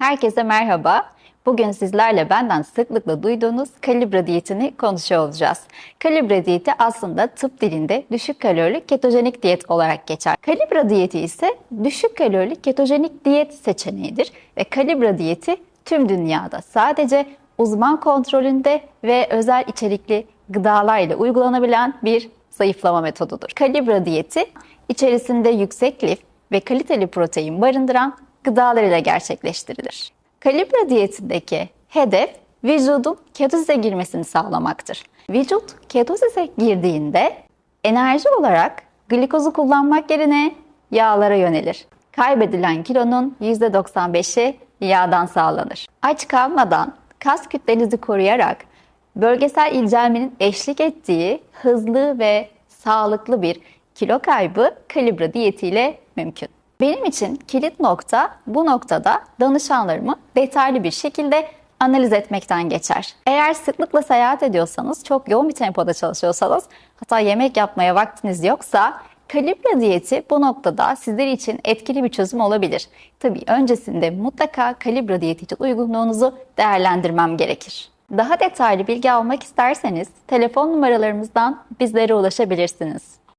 Herkese merhaba. Bugün sizlerle benden sıklıkla duyduğunuz kalibra diyetini konuşuyor olacağız. Kalibra diyeti aslında tıp dilinde düşük kalorili ketojenik diyet olarak geçer. Kalibra diyeti ise düşük kalorili ketojenik diyet seçeneğidir ve kalibra diyeti tüm dünyada sadece uzman kontrolünde ve özel içerikli gıdalarla uygulanabilen bir zayıflama metodudur. Kalibra diyeti içerisinde yüksek lif ve kaliteli protein barındıran gıdalar ile gerçekleştirilir. Kalibra diyetindeki hedef vücudun ketozise girmesini sağlamaktır. Vücut ketozise girdiğinde enerji olarak glikozu kullanmak yerine yağlara yönelir. Kaybedilen kilonun %95'i yağdan sağlanır. Aç kalmadan kas kütlenizi koruyarak bölgesel incelmenin eşlik ettiği hızlı ve sağlıklı bir kilo kaybı kalibra diyetiyle mümkün. Benim için kilit nokta bu noktada danışanlarımı detaylı bir şekilde analiz etmekten geçer. Eğer sıklıkla seyahat ediyorsanız, çok yoğun bir tempoda çalışıyorsanız, hatta yemek yapmaya vaktiniz yoksa kalibra diyeti bu noktada sizler için etkili bir çözüm olabilir. Tabii öncesinde mutlaka kalibra diyeti için uygunluğunuzu değerlendirmem gerekir. Daha detaylı bilgi almak isterseniz telefon numaralarımızdan bizlere ulaşabilirsiniz.